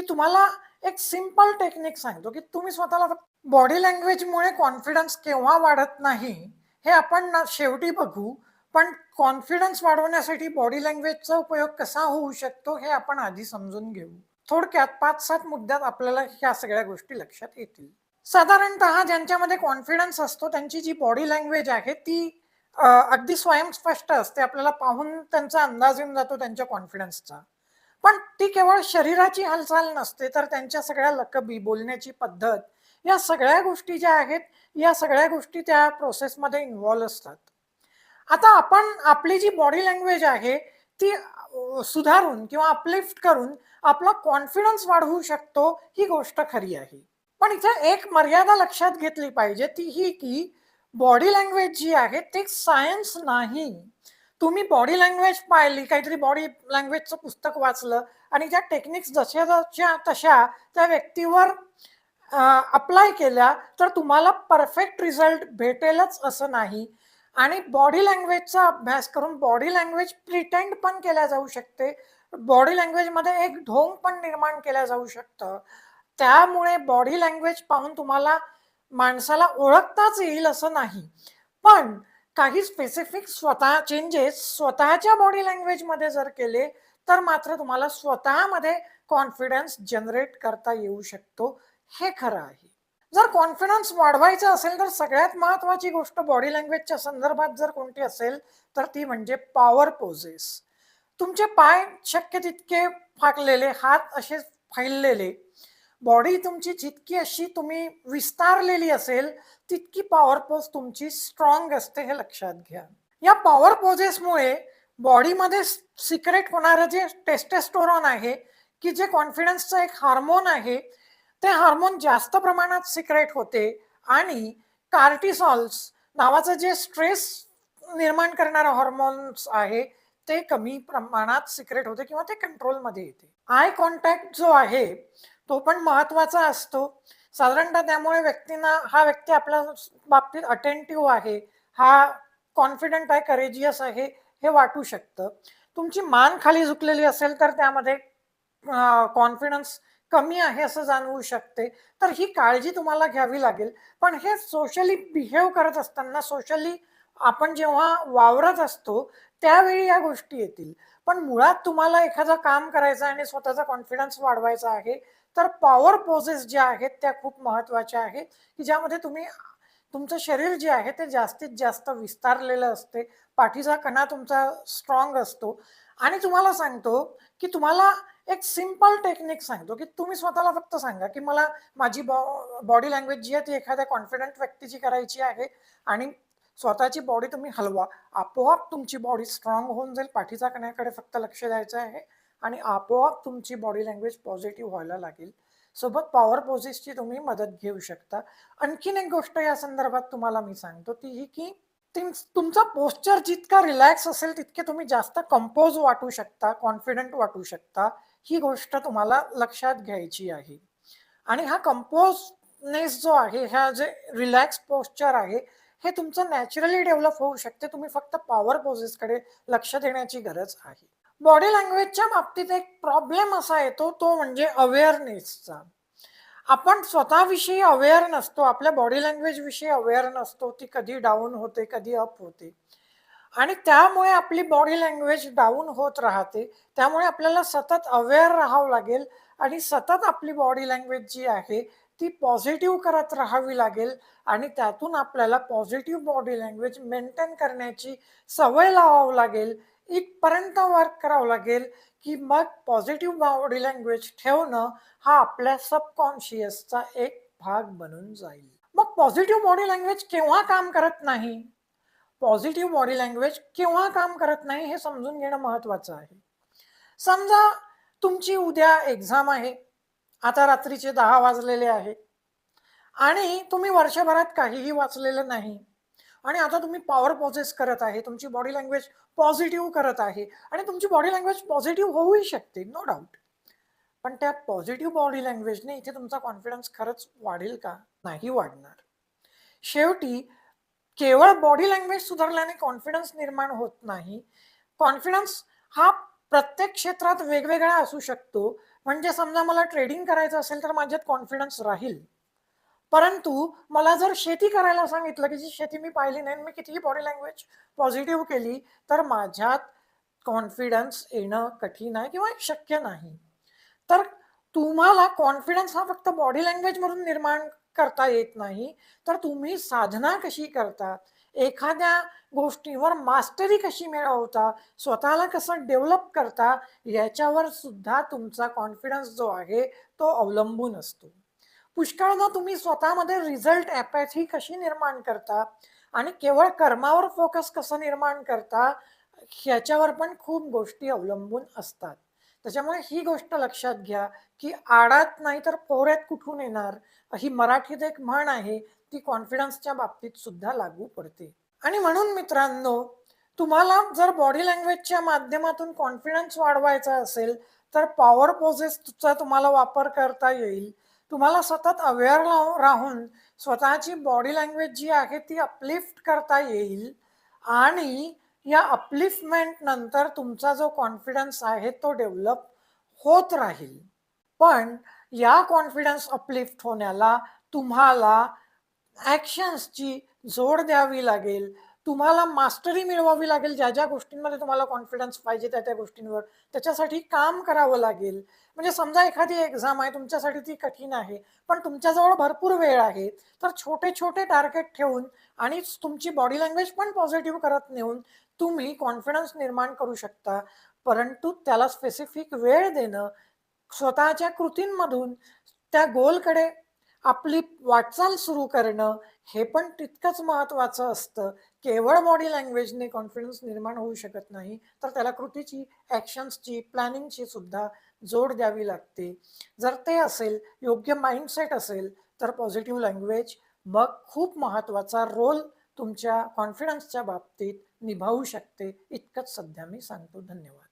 की तुम्हाला एक सिंपल टेक्निक सांगतो की तुम्ही स्वतःला बॉडी लँग्वेजमुळे कॉन्फिडन्स केव्हा वाढत नाही हे आपण ना शेवटी बघू. पण कॉन्फिडन्स वाढवण्यासाठी बॉडी लँग्वेजचा उपयोग कसा होऊ शकतो हे आपण आधी समजून घेऊ. थोडक्यात पाच सात मुद्द्यात आपल्याला ह्या सगळ्या गोष्टी लक्षात येतील. साधारणतः ज्यांच्यामध्ये कॉन्फिडन्स असतो त्यांची जी बॉडी लँग्वेज आहे ती अगदी स्वयंस्पष्ट असते. आपल्याला पाहून त्यांचा अंदाज येऊन जातो त्यांच्या कॉन्फिडन्सचा पण ती केवळ शरीराची हालचाल नसते तर त्यांच्या सगळ्या लकबी बोलण्याची पद्धत या सगळ्या गोष्टी ज्या आहेत या सगळ्या गोष्टी त्या प्रोसेसमध्ये इन्व्हॉल्व असतात. आता आपण आपली जी बॉडी लँग्वेज आहे ती सुधारून किंवा अपलिफ्ट करून आपला कॉन्फिडन्स वाढवू शकतो ही गोष्ट खरी आहे. पण इथे एक मर्यादा लक्षात घेतली पाहिजे ती ही की बॉडी लँग्वेज जी आहे ती सायन्स नाही. तुम्ही बॉडी लँग्वेज पाहिली काहीतरी बॉडी लँग्वेजचं पुस्तक वाचलं आणि त्या टेक्निक्स जशा जशा तशा त्या व्यक्तीवर अप्लाय केल्या तर तुम्हाला परफेक्ट रिझल्ट भेटेलच असं नाही. आणि बॉडी लँग्वेजचा अभ्यास करून बॉडी लँग्वेज प्रिटेंड पण केल्या जाऊ शकते. बॉडी लँग्वेजमध्ये एक ढोंग पण निर्माण केल्या जाऊ शकतं. त्यामुळे बॉडी लँग्वेज पाहून तुम्हाला माणसाला ओळखताच येईल असं नाही. पण काही स्पेसिफिक स्वतः चेंजेस स्वतःच्या बॉडी लँग्वेजमध्ये जर केले तर मात्र तुम्हाला स्वतःमध्ये कॉन्फिडन्स जनरेट करता येऊ शकतो. हे खरं आहे. जर कॉन्फिडन्स वाढवायचा असेल तर सगळ्यात महत्वाची गोष्ट बॉडी लँग्वेजच्या संदर्भात जर कोणती असेल तर ती म्हणजे पॉवर पोजेस तुमचे पाय शक्य तितके फाकलेले हात असे फैललेले बॉडी तुमची जितकी अशी तुम्ही विस्तारलेली असेल तितकी पॉवर पोज तुमची स्ट्रॉंग असते हे लक्षात घ्या. या पॉवर पोजेसमुळे बॉडीमध्ये सिक्रेट होणारं जे टेस्टेस्टोरॉन आहे की जे कॉन्फिडन्सचं एक हार्मोन आहे ते हार्मोन जास्त प्रमाणात सिक्रेट होते आणि कार्टिसॉल्स नावाचं जे स्ट्रेस निर्माण करणारं हॉर्मोन्स आहे ते कमी प्रमाणात सिक्रेट होते किंवा ते कंट्रोलमध्ये येते. आय कॉन्टॅक्ट जो आहे तो पण महत्त्वाचा असतो. साधारणतः त्यामुळे व्यक्तींना हा व्यक्ती आपल्या बाबतीत अटेंटिव्ह आहे हा कॉन्फिडंट आहे करेजियस आहे हे वाटू शकतं. तुमची मान खाली झुकलेली असेल तर त्यामध्ये कॉन्फिडन्स कमी आहे असं जाणवू शकते. तर ही काळजी तुम्हाला घ्यावी लागेल. पण हे सोशली बिहेव करत असताना सोशली आपण जेव्हा वावरत असतो त्यावेळी या गोष्टी येतील. पण मुळात तुम्हाला एखादं काम करायचं आणि स्वतःचा कॉन्फिडन्स वाढवायचा आहे तर पॉवर पोजेस ज्या आहेत त्या खूप महत्त्वाच्या आहेत की ज्यामध्ये तुम्ही तुमचं शरीर जे आहे ते जास्तीत जास्त विस्तारलेलं असते पाठीचा कणा तुमचा स्ट्रॉंग असतो. आणि तुम्हाला सांगतो की तुम्हाला एक सिंपल टेक्निक सांगतो की तुम्ही स्वतःला फक्त सांगा की मला माझी बॉ बॉडी लँग्वेज जी आहे ती एखाद्या कॉन्फिडंट व्यक्तीची करायची आहे आणि स्वतःची बॉडी तुम्ही हलवा. आपोआप तुमची बॉडी स्ट्रॉंग होऊन जाईल पाठीचा कण्याकडे फक्त लक्ष द्यायचं आहे. आणि आपोआप तुमची बॉडी लँग्वेज पॉझिटिव्ह व्हायला लागेल. सोबत पॉवर पोझिसची तुम्ही मदत घेऊ शकता. आणखीन एक गोष्ट या संदर्भात तुम्हाला मी सांगतो ती ही की तुमचा पोस्चर जितका रिलॅक्स असेल तितके तुम्ही जास्त कंपोज वाटू शकता कॉन्फिडंट वाटू शकता. ही गोष्ट तुम्हाला लक्षात घ्यायची आहे. आणि हा कंपोजनेस जो आहे हा जे रिलॅक्स पोस्चर आहे हे तुमचं नॅचरली डेव्हलप होऊ शकते. तुम्ही फक्त पॉवर पोजेसकडे लक्ष देण्याची गरज आहे. बॉडी लँग्वेजच्या बाबतीत एक प्रॉब्लेम असा येतो तो म्हणजे अवेअरनेसचा आपण स्वतःविषयी अवेअर नसतो आपल्या बॉडी लँग्वेजविषयी अवेअर नसतो ती कधी डाऊन होते कधी अप होते. आणि त्यामुळे आपली बॉडी लँग्वेज डाऊन होत राहते त्यामुळे आपल्याला सतत अवेअर राहावं लागेल आणि सतत आपली बॉडी लँग्वेज जी आहे ती पॉझिटिव्ह करत राहावी लागेल आणि त्यातून आपल्याला पॉझिटिव्ह बॉडी लँग्वेज मेंटेन करण्याची सवय लावावं लागेल. इथपर्यंत वर्क करावं लागेल की मग पॉझिटिव्ह बॉडी लँग्वेज ठेवणं हा आपल्या सबकॉन्शियसचा एक भाग बनून जाईल. मग पॉझिटिव्ह बॉडी लँग्वेज केव्हा काम करत नाही? पॉझिटिव्ह बॉडी लँग्वेज केव्हा काम करत नाही हे समजून घेणं महत्वाचं आहे. समजा तुमची उद्या एक्झाम आहे आता रात्रीचे दहा वाजलेले आहे आणि तुम्ही वर्षभरात काहीही वाचलेलं नाही. आणि आता तुम्ही पॉवर पॉझेस करत आहे तुमची बॉडी लँग्वेज पॉझिटिव्ह करत आहे आणि तुमची बॉडी लँग्वेज पॉझिटिव्ह होऊही शकते नो डाऊट पण त्या पॉझिटिव्ह बॉडी लँग्वेजने इथे तुमचा कॉन्फिडन्स खरंच वाढेल का? नाही वाढणार. शेवटी केवळ बॉडी लँग्वेज सुधारल्याने कॉन्फिडन्स निर्माण होत नाही. कॉन्फिडन्स हा प्रत्येक क्षेत्रात वेगवेगळा असू शकतो. म्हणजे समजा मला ट्रेडिंग करायचं असेल तर माझ्यात कॉन्फिडन्स राहील. परंतु मला जर शेती करायला सांगितलं की जी शेती मी पाहिली नाही आणि मी कितीही बॉडी लँग्वेज पॉझिटिव्ह केली तर माझ्यात कॉन्फिडन्स येणं कठीण आहे किंवा शक्य नाही. तर तुम्हाला कॉन्फिडन्स हा फक्त बॉडी लँग्वेजमधून निर्माण करता येत नाही तर तुम्ही साधना कशी करता? एखाद्या गोष्टीवर मास्टरी कशी मिळवता? स्वतःला कसं डेव्हलप करता? याच्यावर सुद्धा तुमचा कॉन्फिडन्स जो आहे तो अवलंबून असतो. पुष्कळदा तुम्ही स्वतःमध्ये रिझल्ट ॲपॅथी कशी निर्माण करता आणि केवळ कर्मावर फोकस कसं निर्माण करता ह्याच्यावर पण खूप गोष्टी अवलंबून असतात. त्याच्यामुळे ही गोष्ट लक्षात घ्या की आडात नाही तर पोऱ्यात कुठून येणार ही मराठीत एक म्हण आहे ती कॉन्फिडन्सच्या बाबतीत सुद्धा लागू पडते. आणि म्हणून मित्रांनो तुम्हाला जर बॉडी लँग्वेजच्या माध्यमातून कॉन्फिडन्स वाढवायचा असेल तर पॉवर पोजेसचा तुम्हाला वापर करता येईल. तुम्हाला सतत अवेअर राहून स्वतःची बॉडी लँग्वेज जी आहे ती अपलिफ्ट करता येईल आणि या अपलिफ्टमेंट नंतर तुमचा जो कॉन्फिडन्स आहे तो डेव्हलप होत राहील. पण या कॉन्फिडन्स अपलिफ्ट होण्याला तुम्हाला ॲक्शन्सची जोड द्यावी लागेल. तुम्हाला मास्टरी मिळवावी लागेल ज्या ज्या गोष्टींमध्ये तुम्हाला कॉन्फिडन्स पाहिजे त्या त्या गोष्टींवर. त्याच्यासाठी काम करावं लागेल. म्हणजे समजा एखादी एक्झाम आहे तुमच्यासाठी ती कठीण आहे पण तुमच्याजवळ भरपूर वेळ आहे तर छोटे छोटे टार्गेट ठेवून आणि तुमची बॉडी लँग्वेज पण पॉझिटिव्ह करत नेऊन तुम्ही कॉन्फिडन्स निर्माण करू शकता. परंतु त्याला स्पेसिफिक वेळ देणं स्वतःच्या कृतींमधून त्या गोलकडे आपली वाटचाल सुरू करणं हे पण तितकंच महत्त्वाचं असतं. केवळ बॉडी लँग्वेजने कॉन्फिडन्स निर्माण होऊ शकत नाही तर त्याला कृतीची ॲक्शन्सची प्लॅनिंगची सुद्धा जोड द्यावी लागते. जर ते असेल योग्य माइंडसेट असेल तर पॉझिटिव्ह लँग्वेज मग खूप महत्त्वाचा रोल तुमच्या कॉन्फिडन्सच्या बाबतीत निभावू शकते. इतकंच सध्या मी सांगतो. धन्यवाद.